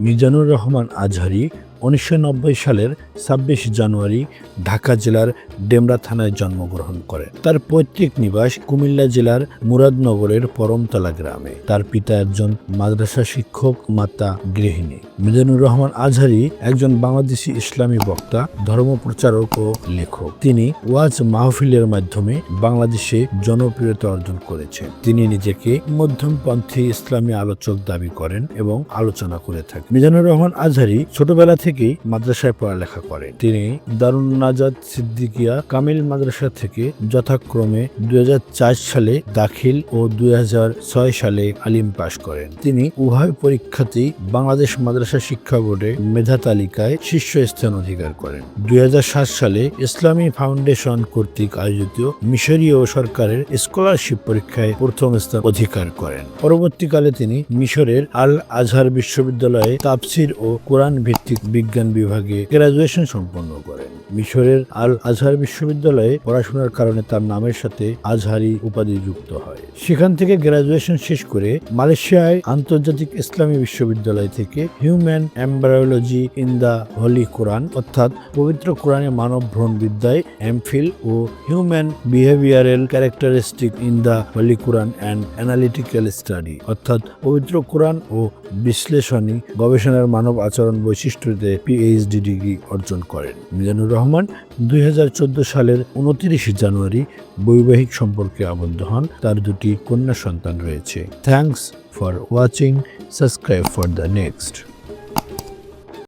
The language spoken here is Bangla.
মিজানুর রহমান আজহারি উনিশশো নব্বই সালের ছাব্বিশ জানুয়ারি ঢাকা জেলার ডেমরা থানায় জন্মগ্রহণ করেন। তার পৈতৃক নিবাস কুমিল্লা জেলার মুরাদনগরের পরমতলা গ্রামে। তার পিতা একজন মাদ্রাসা শিক্ষক, মাতা গৃহিণী। মিজানুর রহমান আজহারি একজন বাংলাদেশি ইসলামী বক্তা, ধর্মপ্রচারক ও লেখক। তিনি ওয়াজ মাহফিলের মাধ্যমে বাংলাদেশে জনপ্রিয়তা অর্জন করেছেন। তিনি নিজেকে মধ্যমপন্থী ইসলামী আলোচক দাবি করেন এবং আলোচনা করে থাকেন। মিজানুর রহমান আজহারি ছোটবেলা থেকেই মাদ্রাসায় পড়ালেখা করেন। তিনি দারুণ নাজাদ সিদ্দিকিয়া কামিল মাদ্রাসা থেকে যথাক্রমে দুই হাজার চার সালে দাখিল ও দুই হাজার ছয় সালে আলিম পাশ করেন। তিনি উভয় পরীক্ষাতেই বাংলাদেশ মাদ্রাসা শিক্ষা বোর্ডে মেধা তালিকায় শীর্ষ স্থান অধিকার করেন। দুই হাজার সাত সালে ইসলামী ফাউন্ডেশন কর্তৃক আয়োজিত মিশরীয় সরকারের স্কলারশিপ পরীক্ষায় প্রথম স্থান অধিকার করেন। পরবর্তীকালে তিনি মিশরের আল আজহার বিশ্ববিদ্যালয়ে তাপসির ও কোরআন ভিত্তিক বিজ্ঞান বিভাগে গ্রাজুয়েশন সম্পন্ন করেন। মিশরের আল আজহার বিশ্ববিদ্যালয়ে পড়াশোনার কারণে তার নামের সাথে আজহারি উপাধি যুক্ত হয়। সেখান থেকে গ্রাজুয়েশন শেষ করে মালয়েশিয়ায় আন্তর্জাতিক ইসলামী বিশ্ববিদ্যালয় থেকে human embryology in the holy Quran অর্থাৎ পবিত্র কোরআনে মানব ভ্রণ বিদ্যায় MPhil O human behavioural characteristic in the holy Quran and analytical study অর্থাৎ পবিত্র কোরআন ও বিশ্লেষণী গবেষণার মানব আচরণ বৈশিষ্ট্যতে পিএইচডি ডিগ্রি অর্জন করেন। মিজানুর রহমান দুই হাজার চোদ্দ সালের উনতিরিশে জানুয়ারি বৈবাহিক সম্পর্কে আবদ্ধ হন। তার দুটি কন্যা সন্তান রয়েছে। Thanks for watching subscribe for the next